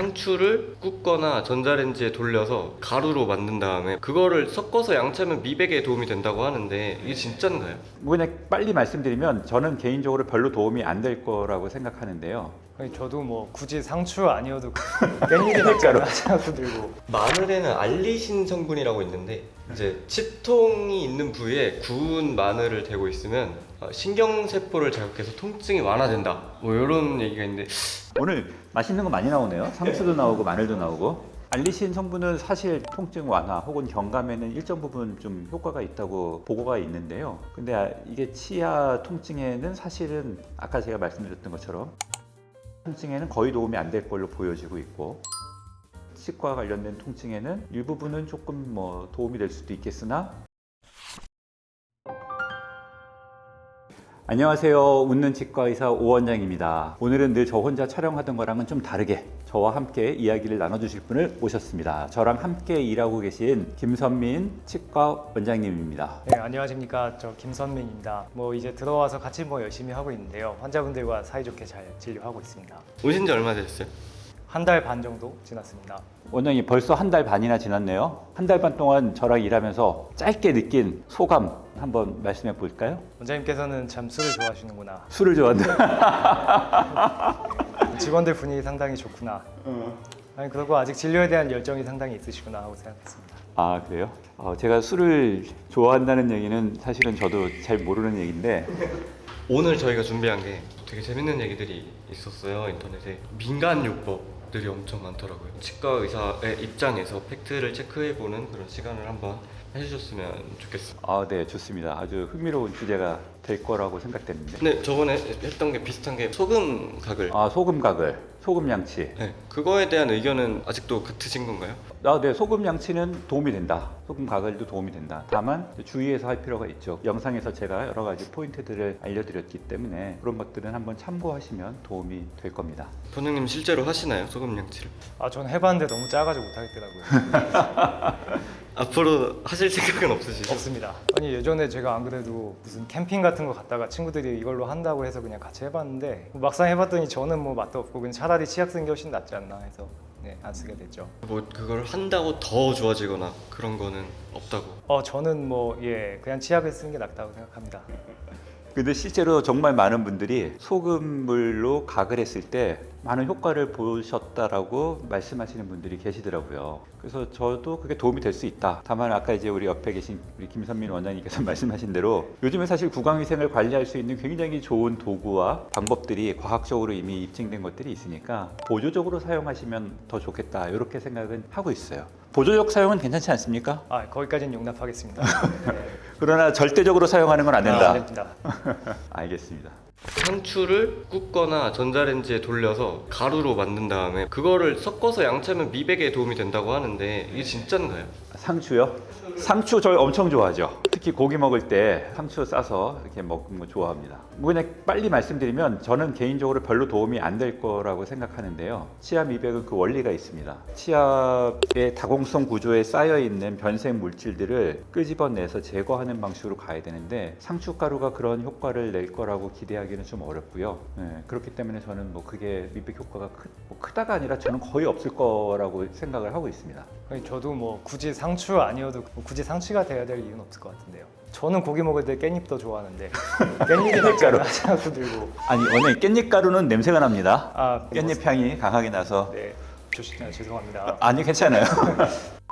상추를 굽거나 전자레인지에 돌려서 가루로 만든 다음에 그거를 섞어서 양치하면 미백에 도움이 된다고 하는데 이게 진짠가요? 뭐 그냥 빨리 말씀드리면 저는 개인적으로 별로 도움이 안 될 거라고 생각하는데요. 아니, 저도 뭐 굳이 상추 아니어도 깻잎이 않나 생각도 들고 마늘에는 알리신 성분이라고 있는데 이제 치통이 있는 부위에 구운 마늘을 대고 있으면 어, 신경세포를 자극해서 통증이 완화된다 뭐 이런 얘기가 있는데 오늘 맛있는 거 많이 나오네요. 상추도 나오고 마늘도 나오고. 알리신 성분은 사실 통증 완화 혹은 경감에는 일정 부분 좀 효과가 있다고 보고가 있는데요. 근데 아, 이게 치아 통증에는 사실은 아까 제가 말씀드렸던 것처럼 통증에는 거의 도움이 안 될 걸로 보여지고 있고 치과 관련된 통증에는 일부분은 조금 뭐 도움이 될 수도 있겠으나 안녕하세요. 웃는 치과 의사 오원장입니다. 오늘은 늘 저 혼자 촬영하던 거랑은 좀 다르게 저와 함께 이야기를 나눠주실 분을 모셨습니다. 저랑 함께 일하고 계신 김선민 치과 원장님입니다. 네, 안녕하십니까 저 김선민입니다 뭐 이제 들어와서 같이 뭐 열심히 하고 있는데요 환자분들과 사이좋게 잘 진료하고 있습니다 오신 지 얼마 되셨어요? 한 달 반 정도 지났습니다 원장님 벌써 한 달 반이나 지났네요. 한 달 반 동안 저랑 일하면서 짧게 느낀 소감 한번 말씀해 볼까요? 원장님께서는 참 술을 좋아하시는구나 술을 좋아한다. 직원들 분위기 상당히 좋구나 아니 그리고 아직 진료에 대한 열정이 상당히 있으시구나 하고 생각했습니다 아 그래요? 어, 제가 술을 좋아한다는 얘기는 사실은 저도 잘 모르는 얘기인데 오늘 저희가 준비한 게 되게 재밌는 얘기들이 있었어요 인터넷에 민간 요법 들이 엄청 많더라고요. 치과 의사의 입장에서 팩트를 체크해보는 그런 시간을 한번 해주셨으면 좋겠어요 아, 네, 좋습니다. 아주 흥미로운 주제가 될 거라고 생각되는데. 근데 저번에 했던 게 비슷한 게 소금 각을 아, 소금 각을, 소금 양치. 네, 그거에 대한 의견은 아직도 같으신 건가요? 아, 네, 소금 양치는 도움이 된다. 소금 가글도 도움이 된다. 다만 주의해서 할 필요가 있죠. 영상에서 제가 여러 가지 포인트들을 알려드렸기 때문에 그런 것들은 한번 참고하시면 도움이 될 겁니다. 본영님 실제로 하시나요 소금 양치를? 아 저는 해봤는데 너무 작아서 못하겠더라고요 앞으로 하실 생각은 없으시죠? 없습니다 아니 예전에 제가 안 그래도 무슨 캠핑 같은 거 갔다가 친구들이 이걸로 한다고 해서 그냥 같이 해봤는데 막상 해봤더니 저는 뭐 맛도 없고 그냥 차라리 치약 쓰는 게 훨씬 낫지 않나 해서 네, 안 쓰게 됐죠 뭐 그걸 한다고 더 좋아지거나 그런 거는 없다고. 어 저는 뭐 예 그냥 치약을 쓰는 게 낫다고 생각합니다 근데 실제로 정말 많은 분들이 소금물로 각을 했을 때 많은 효과를 보셨다라고 말씀하시는 분들이 계시더라고요. 그래서 저도 그게 도움이 될 수 있다. 다만 아까 이제 우리 옆에 계신 우리 김선민 원장님께서 말씀하신 대로 요즘에 사실 구강위생을 관리할 수 있는 굉장히 좋은 도구와 방법들이 과학적으로 이미 입증된 것들이 있으니까 보조적으로 사용하시면 더 좋겠다. 이렇게 생각은 하고 있어요. 보조적 사용은 괜찮지 않습니까? 아 거기까지는 용납하겠습니다 그러나 절대적으로 사용하는 건안 아, 된다. 안 됩니다 알겠습니다. 상추를 굽거나 전자레인지에 돌려서 가루로 만든 다음에 그거를 섞어서 양치하면 미백에 도움이 된다고 하는데 이게 진짠가요? 상추요? 상추 저 엄청 좋아하죠. 특히 고기 먹을 때 상추 싸서 이렇게 먹는 거 좋아합니다. 뭐 그냥 빨리 말씀드리면 저는 개인적으로 별로 도움이 안 될 거라고 생각하는데요. 치아 미백은 그 원리가 있습니다. 치아의 다공성 구조에 쌓여 있는 변색 물질들을 끄집어내서 제거하는 방식으로 가야 되는데 상추 가루가 그런 효과를 낼 거라고 기대하기는 좀 어렵고요. 네, 그렇기 때문에 저는 뭐 그게 미백 효과가 크, 뭐 크다가 아니라 저는 거의 없을 거라고 생각을 하고 있습니다. 저도 뭐 굳이 상추 아니어도 뭐 굳이 상추가 돼야 될 이유는 없을 것 같 은데요. 저는 고기 먹을 때 깻잎도 좋아하는데 깻잎이 낫지 않나 생각도 들고. 아니 원래 깻잎 가루는 냄새가 납니다. 아 깻잎 향이 강하게 나서. 네. 아, 죄송합니다. 아니 괜찮아요.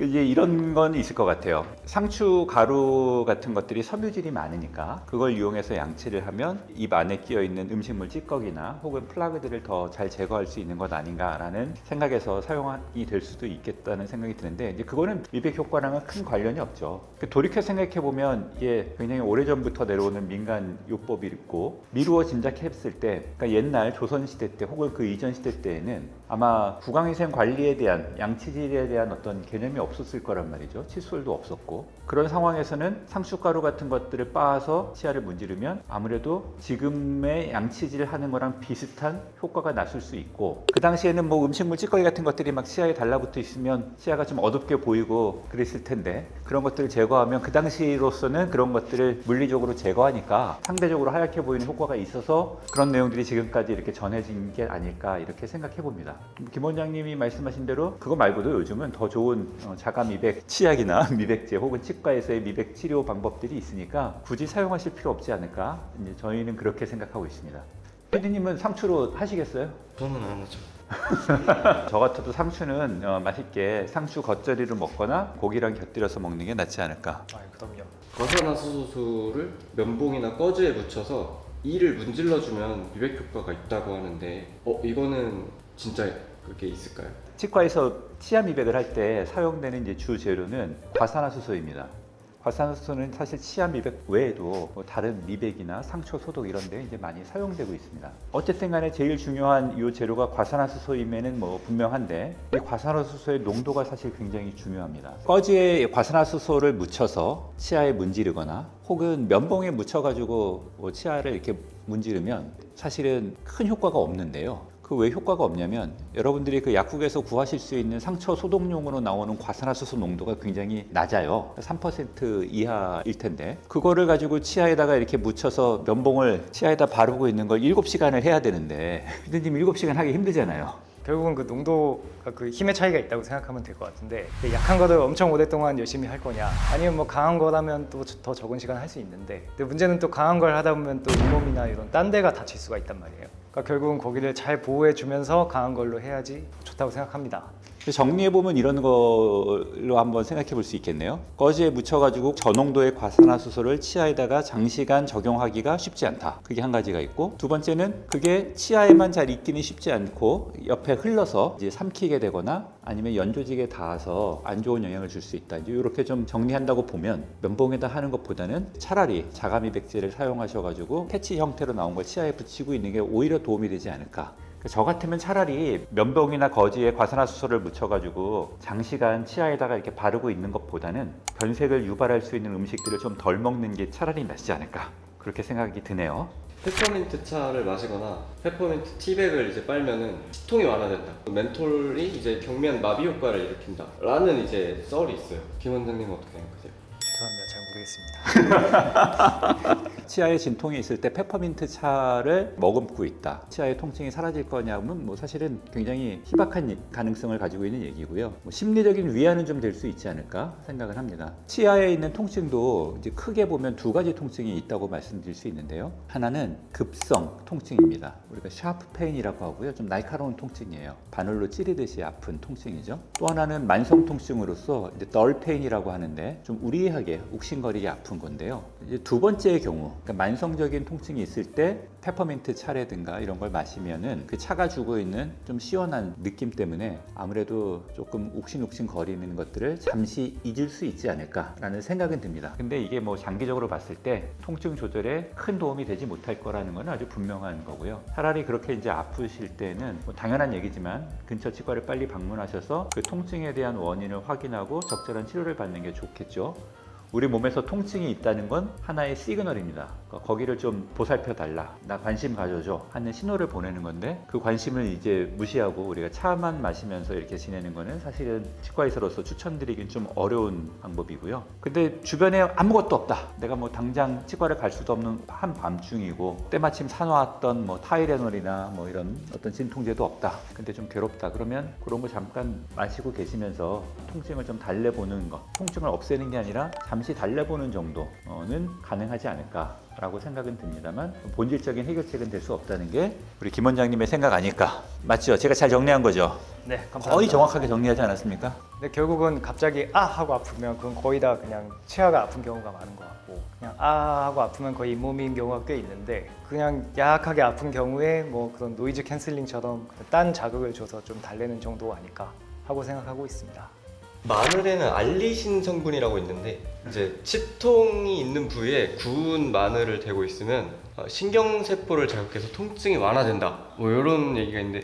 이제 이런 건 있을 것 같아요. 상추 가루 같은 것들이 섬유질이 많으니까 그걸 이용해서 양치를 하면 입 안에 끼어 있는 음식물 찌꺼기나 혹은 플라그들을 더 잘 제거할 수 있는 것 아닌가라는 생각에서 사용이 될 수도 있겠다는 생각이 드는데 이제 그거는 미백 효과랑은 큰 관련이 없죠. 그 돌이켜 생각해 보면 이게 굉장히 오래 전부터 내려오는 민간 요법이 있고 미루어 짐작했을 때, 그러니까 옛날 조선 시대 때 혹은 그 이전 시대 때에는 아마 구강위생 관리에 대한 양치질에 대한 어떤 개념이 없 었을 거란 말이죠. 칫솔도 없었고 그런 상황에서는 상추가루 같은 것들을 빻아서 치아를 문지르면 아무래도 지금의 양치질 하는 거랑 비슷한 효과가 났을 수 있고 그 당시에는 뭐 음식물 찌꺼기 같은 것들이 막 치아에 달라붙어 있으면 치아가 좀 어둡게 보이고 그랬을 텐데 그런 것들을 제거하면 그 당시로서는 그런 것들을 물리적으로 제거하니까 상대적으로 하얗게 보이는 효과가 있어서 그런 내용들이 지금까지 이렇게 전해진 게 아닐까 이렇게 생각해 봅니다. 김 원장님이 말씀하신 대로 그거 말고도 요즘은 더 좋은 어, 자가 미백 치약이나 미백제 혹은 치과에서의 미백 치료 방법들이 있으니까 굳이 사용하실 필요 없지 않을까 이제 저희는 그렇게 생각하고 있습니다. 피디님은 상추로 하시겠어요? 저는 안 하죠. 저 같아도 상추는 어, 맛있게 상추 겉절이를 먹거나 고기랑 곁들여서 먹는 게 낫지 않을까. 아 그럼요. 과산화수소를 면봉이나 꺼즈에 묻혀서 이를 문질러주면 미백 효과가 있다고 하는데 어 이거는 진짜 그게 있을까요? 치과에서 치아 미백을 할 때 사용되는 이제 주 재료는 과산화수소입니다. 과산화수소는 사실 치아 미백 외에도 뭐 다른 미백이나 상처 소독 이런 데 이제 많이 사용되고 있습니다. 어쨌든 간에 제일 중요한 이 재료가 과산화수소임에는 뭐 분명한데 이 과산화수소의 농도가 사실 굉장히 중요합니다. 꺼지에 과산화수소를 묻혀서 치아에 문지르거나 혹은 면봉에 묻혀가지고 뭐 치아를 이렇게 문지르면 사실은 큰 효과가 없는데요. 그 왜 효과가 없냐면 여러분들이 그 약국에서 구하실 수 있는 상처 소독용으로 나오는 과산화수소 농도가 굉장히 낮아요. 3% 이하일 텐데 그거를 가지고 치아에다가 이렇게 묻혀서 면봉을 치아에다 바르고 있는 걸 7시간을 해야 되는데 피디님 7시간 하기 힘들잖아요. 결국은 그 농도가 그 힘의 차이가 있다고 생각하면 될 것 같은데 그 약한 거를 엄청 오랫동안 열심히 할 거냐 아니면 뭐 강한 거라면 또 더 적은 시간 할 수 있는데 근데 문제는 또 강한 걸 하다 보면 또 잇몸이나 이런 딴 데가 다칠 수가 있단 말이에요. 그러니까 결국은 거기를 잘 보호해 주면서 강한 걸로 해야지 좋다고 생각합니다 정리해 보면 이런 걸로 한번 생각해 볼 수 있겠네요. 꺼지에 묻혀가지고 저농도의 과산화수소를 치아에다가 장시간 적용하기가 쉽지 않다. 그게 한 가지가 있고 두 번째는 그게 치아에만 잘 있기는 쉽지 않고 옆에 흘러서 이제 삼키게 되거나 아니면 연조직에 닿아서 안 좋은 영향을 줄 수 있다. 이렇게 좀 정리한다고 보면 면봉에다 하는 것보다는 차라리 자가미백제를 사용하셔가지고 패치 형태로 나온 걸 치아에 붙이고 있는 게 오히려 도움이 되지 않을까. 저 같으면 차라리 면봉이나 거지에 과산화수소를 묻혀가지고 장시간 치아에다가 이렇게 바르고 있는 것보다는 변색을 유발할 수 있는 음식들을 좀 덜 먹는 게 차라리 낫지 않을까 그렇게 생각이 드네요. 페퍼민트 차를 마시거나 페퍼민트 티백을 이제 빨면은 치통이 완화된다. 멘톨이 이제 경미한 마비 효과를 일으킨다. 라는 이제 썰이 있어요. 김 원장님은 어떻게 생각하세요? 죄송합니다 잘 모르겠습니다 치아에 진통이 있을 때 페퍼민트 차를 머금고 있다. 치아의 통증이 사라질 거냐면 뭐 사실은 굉장히 희박한 가능성을 가지고 있는 얘기고요. 뭐 심리적인 위안은 좀 될 수 있지 않을까 생각을 합니다. 치아에 있는 통증도 이제 크게 보면 두 가지 통증이 있다고 말씀드릴 수 있는데요. 하나는 급성 통증입니다. 우리가 샤프 페인이라고 하고요. 좀 날카로운 통증이에요. 바늘로 찌르듯이 아픈 통증이죠. 또 하나는 만성 통증으로서 이제 덜 페인이라고 하는데 좀 우리하게 욱신거리게 아픈 건데요. 이제 두 번째의 경우 그러니까 만성적인 통증이 있을 때 페퍼민트 차라든가 이런 걸 마시면은 그 차가 주고 있는 좀 시원한 느낌 때문에 아무래도 조금 욱신욱신 거리는 것들을 잠시 잊을 수 있지 않을까라는 생각은 듭니다. 근데 이게 뭐 장기적으로 봤을 때 통증 조절에 큰 도움이 되지 못할 거라는 건 아주 분명한 거고요. 차라리 그렇게 이제 아프실 때는 뭐 당연한 얘기지만 근처 치과를 빨리 방문하셔서 그 통증에 대한 원인을 확인하고 적절한 치료를 받는 게 좋겠죠. 우리 몸에서 통증이 있다는 건 하나의 시그널입니다. 그러니까 거기를 좀 보살펴 달라. 나 관심 가져줘. 하는 신호를 보내는 건데 그 관심을 이제 무시하고 우리가 차만 마시면서 이렇게 지내는 거는 사실은 치과 의사로서 추천드리긴 좀 어려운 방법이고요. 근데 주변에 아무것도 없다. 내가 뭐 당장 치과를 갈 수도 없는 한 밤중이고 때마침 사놓았던 뭐 타이레놀이나 뭐 이런 어떤 진통제도 없다. 근데 좀 괴롭다. 그러면 그런 거 잠깐 마시고 계시면서 통증을 좀 달래보는 것. 통증을 없애는 게 아니라 잠시 달래보는 정도는 가능하지 않을까라고 생각은 듭니다만 본질적인 해결책은 될 수 없다는 게 우리 김 원장님의 생각 아닐까 맞죠? 제가 잘 정리한 거죠? 네 감사합니다 거의 정확하게 정리하지 않았습니까? 근데 결국은 갑자기 아 하고 아프면 그건 거의 다 그냥 치아가 아픈 경우가 많은 것 같고 그냥 아 하고 아프면 거의 잇몸인 경우가 꽤 있는데 그냥 약하게 아픈 경우에 뭐 그런 노이즈 캔슬링처럼 딴 자극을 줘서 좀 달래는 정도 아닐까 하고 생각하고 있습니다. 마늘에는 알리신 성분이라고 있는데 이제 치통이 있는 부위에 구운 마늘을 대고 있으면 어, 신경세포를 자극해서 통증이 완화된다 뭐 이런 얘기가 있는데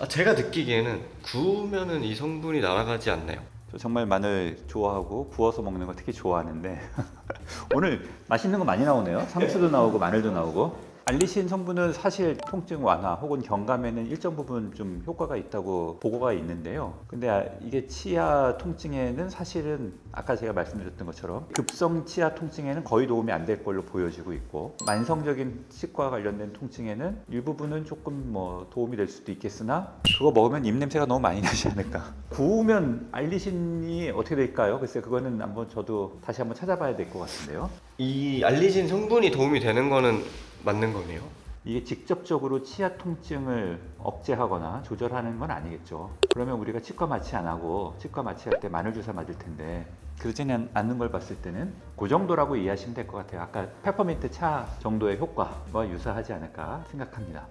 아, 제가 느끼기에는 구우면은 이 성분이 날아가지 않나요? 저 정말 마늘 좋아하고 구워서 먹는 거 특히 좋아하는데 오늘 맛있는 거 많이 나오네요. 상추도 나오고 마늘도 나오고. 알리신 성분은 사실 통증 완화 혹은 경감에는 일정 부분 좀 효과가 있다고 보고가 있는데요. 근데 아, 이게 치아 통증에는 사실은 아까 제가 말씀드렸던 것처럼 급성 치아 통증에는 거의 도움이 안 될 걸로 보여지고 있고 만성적인 치과 관련된 통증에는 일부분은 조금 뭐 도움이 될 수도 있겠으나 그거 먹으면 입 냄새가 너무 많이 나지 않을까. 구우면 알리신이 어떻게 될까요? 글쎄 그거는 한번 저도 다시 한번 찾아봐야 될 것 같은데요. 이 알리신 성분이 도움이 되는 거는 맞는 거네요. 이게 직접적으로 치아 통증을 억제하거나 조절하는 건 아니겠죠. 그러면 우리가 치과 마취 안 하고 치과 마취할 때 마늘 주사 맞을 텐데 그러지는 않는 걸 봤을 때는 그 정도라고 이해하시면 될 것 같아요. 아까 페퍼민트 차 정도의 효과와 유사하지 않을까 생각합니다.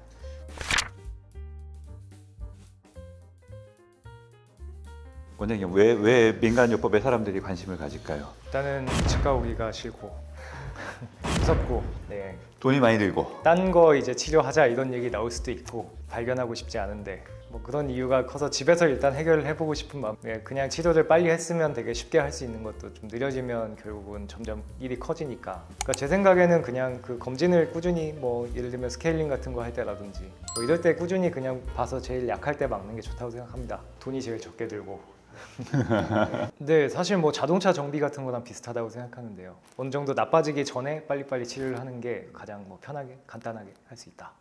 원장님 왜, 왜 민간요법에 사람들이 관심을 가질까요? 일단은 치과 오기가 싫고 무섭고 네. 돈이 많이 들고. 딴 거 이제 치료하자 이런 얘기 나올 수도 있고 발견하고 싶지 않은데. 뭐 그런 이유가 커서 집에서 일단 해결을 해보고 싶은 마음. 네, 그냥 치료를 빨리 했으면 되게 쉽게 할 수 있는 것도 좀 느려지면 결국은 점점 일이 커지니까. 그러니까 제 생각에는 그냥 그 검진을 꾸준히 뭐 예를 들면 스케일링 같은 거 할 때라든지 뭐 이럴 때 꾸준히 그냥 봐서 제일 약할 때 막는 게 좋다고 생각합니다. 돈이 제일 적게 들고 네, 사실 뭐 자동차 정비 같은 거랑 비슷하다고 생각하는데요. 어느 정도 나빠지기 전에 빨리빨리 치료를 하는 게 가장 뭐 편하게 간단하게 할 수 있다.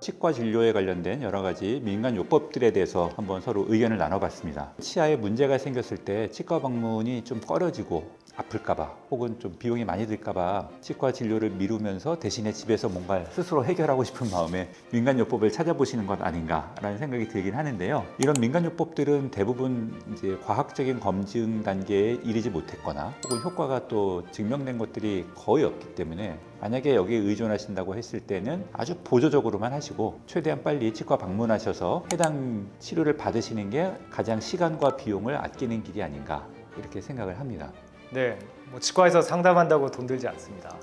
치과 진료에 관련된 여러 가지 민간 요법들에 대해서 한번 서로 의견을 나눠봤습니다. 치아에 문제가 생겼을 때 치과 방문이 좀 꺼려지고 아플까봐 혹은 좀 비용이 많이 들까봐 치과 진료를 미루면서 대신에 집에서 뭔가 스스로 해결하고 싶은 마음에 민간 요법을 찾아보시는 것 아닌가라는 생각이 들긴 하는데요. 이런 민간 요법들은 대부분 이제 과학적인 검증 단계에 이르지 못했거나 혹은 효과가 또 증명된 것들이 거의 없기 때문에 만약에 여기에 의존하신다고 했을 때는 아주 보조적으로만 하시고 최대한 빨리 치과 방문하셔서 해당 치료를 받으시는 게 가장 시간과 비용을 아끼는 길이 아닌가 이렇게 생각을 합니다. 네, 뭐 치과에서 상담한다고 돈 들지 않습니다.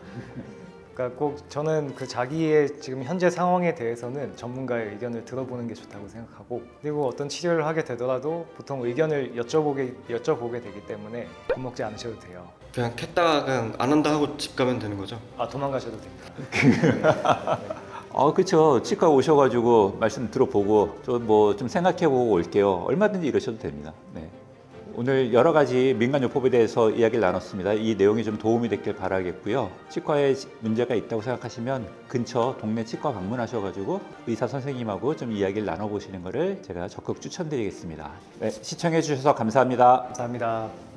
그러니까 꼭 저는 그 자기의 지금 현재 상황에 대해서는 전문가의 의견을 들어보는 게 좋다고 생각하고 그리고 어떤 치료를 하게 되더라도 보통 의견을 여쭤보게 여쭤보게 되기 때문에 겁 먹지 않으셔도 돼요. 그냥 캤다가 그냥 안 한다 하고 집 가면 되는 거죠. 아 도망가셔도 됩니다. 어, 그렇죠. 치과 오셔가지고 말씀 들어보고 저뭐좀 생각해보고 올게요. 얼마든지 이러셔도 됩니다. 네. 오늘 여러 가지 민간요법에 대해서 이야기를 나눴습니다. 이 내용이 좀 도움이 됐길 바라겠고요. 치과에 문제가 있다고 생각하시면 근처 동네 치과 방문하셔가지고 의사 선생님하고 좀 이야기를 나눠보시는 것을 제가 적극 추천드리겠습니다. 네, 시청해주셔서 감사합니다. 감사합니다.